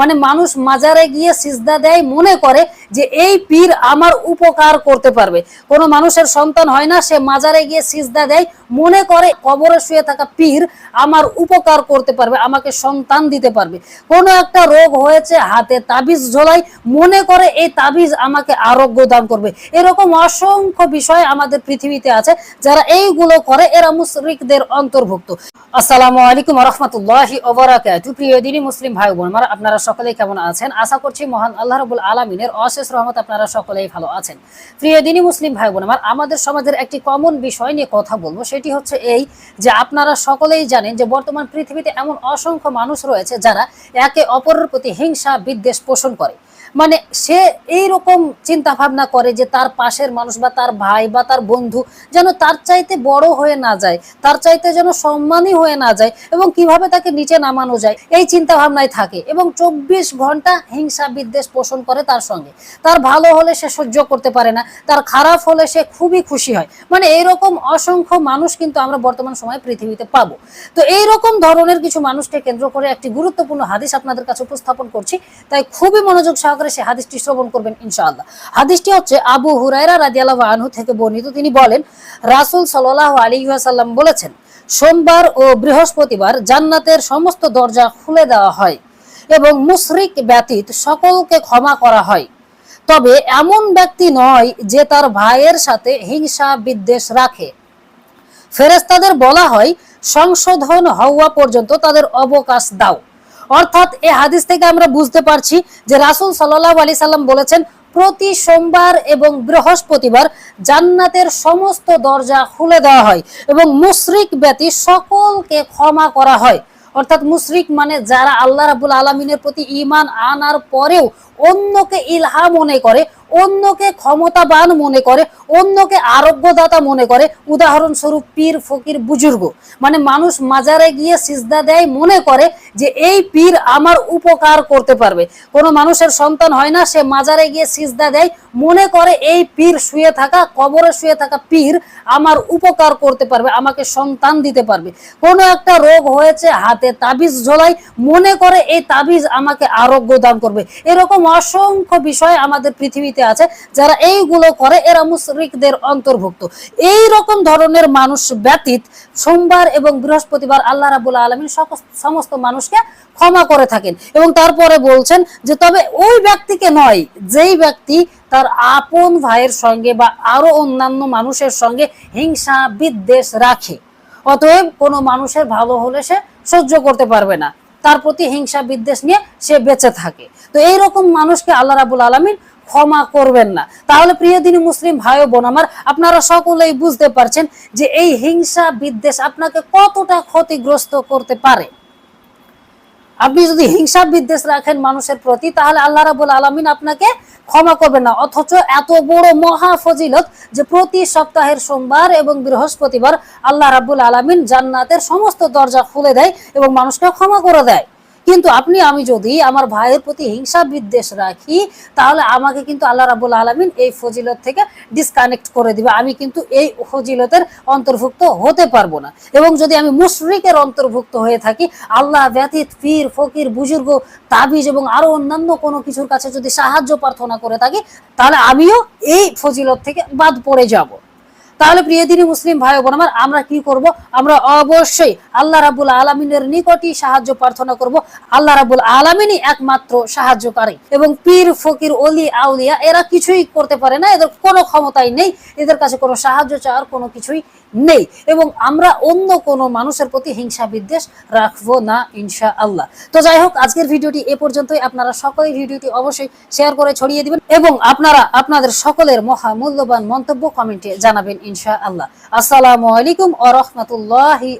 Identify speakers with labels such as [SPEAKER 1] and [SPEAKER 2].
[SPEAKER 1] মানে মানুষ মাজারে গিয়ে সিজদা দেয়, মনে করে যে এই পীর আমার উপকার করতে পারবে। কোন মানুষের সন্তান হয় না, সে মাজারে গিয়ে সিজদা দেয়, মনে করে কবরে শুয়ে থাকা পীর আমার উপকার করতে পারবে, আমাকে সন্তান দিতে পারবে। কোনো একটা রোগ হয়েছে, হাতে তাবিজ ঝোলাই, মনে করে এই তাবিজ আমাকে আরোগ্য দান করবে। এরকম অসংখ্য বিষয় আমাদের পৃথিবীতে আছে, যারা এইগুলো করে, এরা মুশরিকদের অন্তর্ভুক্ত। আসসালামু আলাইকুম রহমতুল্লাহি প্রিয় দিনী মুসলিম ভাই বোন আপনারা সকলেই কেমন আছেন? আশা করছি মহান আল্লাহ রবুল আলমিনের অশেষ রহমত আপনারা সকলেই ভালো আছেন। প্রিয় দিনী মুসলিম ভাই বোন আমার, আমাদের সমাজের একটি কমন বিষয় নিয়ে কথা বলব, সেটি হচ্ছে এই যে আপনারা সকলেই জানেন যে বর্তমান পৃথিবীতে এমন অসংখ্য মানুষ রয়েছে যারা একে অপরের প্রতি হিংসা, বিদ্বেষ পোষণ করে। মানে সে এই রকম চিন্তা ভাবনা করে যে তার পাশের মানুষ বা তার ভাই বা তার বন্ধু যেন তার চাইতে বড় হয়ে না যায়, তার চাইতে যেন সম্মানই হয়ে না যায় এবং কীভাবে তাকে নিচে নামানো যায়, এই চিন্তা ভাবনায় থাকে এবং চব্বিশ ঘণ্টা হিংসা বিদ্বেষ পোষণ করে তার সঙ্গে। তার ভালো হলে সে সহ্য করতে পারে না, তার খারাপ হলে সে খুবই খুশি হয়। মানে এইরকম অসংখ্য মানুষ কিন্তু আমরা বর্তমান সময়ে পৃথিবীতে পাবো। তো এই রকম ধরনের কিছু মানুষকে কেন্দ্র করে একটি গুরুত্বপূর্ণ হাদিস আপনাদের কাছে উপস্থাপন করছি। তাই খুবই মনোযোগ সহকারে সে হাদিসটি শ্রবণ করবেন, ইনশাআল্লাহ। হাদিসটি হচ্ছে আবু হুরায়রা রাদিয়াল্লাহু আনহু থেকে বর্ণিত। তিনি বলেন, রাসূল সাল্লাল্লাহু আলাইহি ওয়াসাল্লাম বলেছেন, সোমবার ও বৃহস্পতিবার জান্নাতের সমস্ত দরজা খুলে দেওয়া হয় এবং মুশরিক ব্যতীত সকলকে ক্ষমা করা হয়। তবে এমন ব্যক্তি নয় যে তার ভাইয়ের সাথে হিংসা বিদ্বেষ রাখে। ফেরেস্তাদের বলা হয়, সংশোধন হওয়া পর্যন্ত তাদের অবকাশ দাও। অর্থাৎ এই হাদিস থেকে আমরা বুঝতে পারছি যে রাসুল সাল্লাহ আলি সাল্লাম বলেছেন, প্রতি সোমবার এবং বৃহস্পতিবার জান্নাতের সমস্ত দরজা খুলে দেওয়া হয় এবং মুশরিক ব্যতী সকলকে ক্ষমা করা হয়। অর্থাৎ মুশরিক মানে যারা আল্লাহ রাবুল আলমিনের প্রতি ইমান আনার পরেও অন্যকে ইলহা মনে করে অন্যকে ক্ষমতাবান মনে করে, অন্যকে আরোগ্যদাতা মনে করে। উদাহরণস্বরূপ পীর ফকির বুজুর্গ। মানে মানুষ মাজারে গিয়ে সিজদা দেয়, মনে করে যে এই পীর আমার উপকার করতে পারবে। কোনো মানুষের সন্তান হয় না, সে মাজারে গিয়ে সিজদা দেয়, মনে করে এই পীর শুয়ে থাকা, কবরে শুয়ে থাকা পীর আমার উপকার করতে পারবে, আমাকে সন্তান দিতে পারবে। কোনো একটা রোগ হয়েছে, হাতে তাবিজ ঝোলাই, মনে করে এই তাবিজ আমাকে আরোগ্য দান করবে। এরকম অসংখ্য বিষয় আমাদের পৃথিবীতে আছে, যারা এইগুলো করে, এরা মুশরিকদের অন্তর্ভুক্ত। এই রকম ধরনের মানুষ ব্যতীত সোমবার এবং বৃহস্পতিবার আল্লাহ রাবুল আলমিন সমস্ত মানুষকে ক্ষমা করে থাকেন এবং তারপরে বলছেন যে, তবে ওই ব্যক্তিকে নয়, যেই ব্যক্তি তার আপন ভাইয়ের সঙ্গে বা আরও অন্যান্য মানুষের সঙ্গে হিংসা বিদ্বেষ রাখে, অতএব কোনো মানুষের ভালো হলে সে সহ্য করতে পারবে না। তার প্রতি হিংসা বিদ্বেষ নিয়ে সে বেঁচে থাকে। তো এইরকম মানুষকে আল্লাহ রাবুল আলমিন ক্ষমা করবেন না। তাহলে প্রিয় দিনী মুসলিম ভাই বোন আমার, আপনারা সকলেই বুঝতে পারছেন যে এই হিংসা বিদ্বেষ আপনাকে কতটা ক্ষতিগ্রস্ত করতে পারে। আপনি যদি হিংসা বিদ্বেষ রাখেন মানুষের প্রতি, তাহলে আল্লাহ রাবুল আলমিন আপনাকে ক্ষমা করবেন না। অথচ এত বড় মহা ফজিলত যে প্রতি সপ্তাহের সোমবার এবং বৃহস্পতিবার আল্লাহ রাবুল আলমিন জান্নাতের সমস্ত দরজা খুলে দেয় এবং মানুষকে ক্ষমা করে দেয়। কিন্তু আপনি, আমি যদি আমার ভাইয়ের প্রতি হিংসা বিদ্বেষ রাখি, তাহলে আমাকে কিন্তু আল্লাহ রাবুল আলমিন এই ফজিলত থেকে ডিসকানেক্ট করে দিবে। আমি কিন্তু এই ফজিলতের অন্তর্ভুক্ত হতে পারব না। এবং যদি আমি মুশরিকের অন্তর্ভুক্ত হয়ে থাকি, আল্লাহ ব্যতীত পীর, ফকির, বুজুর্গ, তাবিজ এবং আরও অন্যান্য কোনো কিছুর কাছে যদি সাহায্য প্রার্থনা করে থাকি, তাহলে আমিও এই ফজিলত থেকে বাদ পড়ে যাব। তাহলে প্রিয় দিনী মুসলিম ভাই বোন আমার, আমরা কি করব? আমরা অবশ্যই আল্লাহ রাবুল আলমিনের নিকটই সাহায্য প্রার্থনা করব। আল্লাহ রাবুল আলমিনই একমাত্র সাহায্যকারী এবং পীর, ফকির, অলি, আউলিয়া এরা কিছুই করতে পারে না, এদের কোনো ক্ষমতাই নেই, এদের কাছে কোনো সাহায্য চাওয়ার কোনো কিছুই নেই এবং আমরা অন্য কোনো মানুষের প্রতি হিংসা বিদ্বেষ রাখব না ইনশা আল্লাহ তো যাই হোক, আজকের ভিডিওটি এ পর্যন্তই। আপনারা সকলেই ভিডিওটি অবশ্যই শেয়ার করে ছড়িয়ে দিবেন এবং আপনারা আপনাদের সকলের মহা মূল্যবান মন্তব্য কমেন্টে জানাবেন ইনশা আল্লাহ আসসালামু আলাইকুম আ রহমতুল্লাহি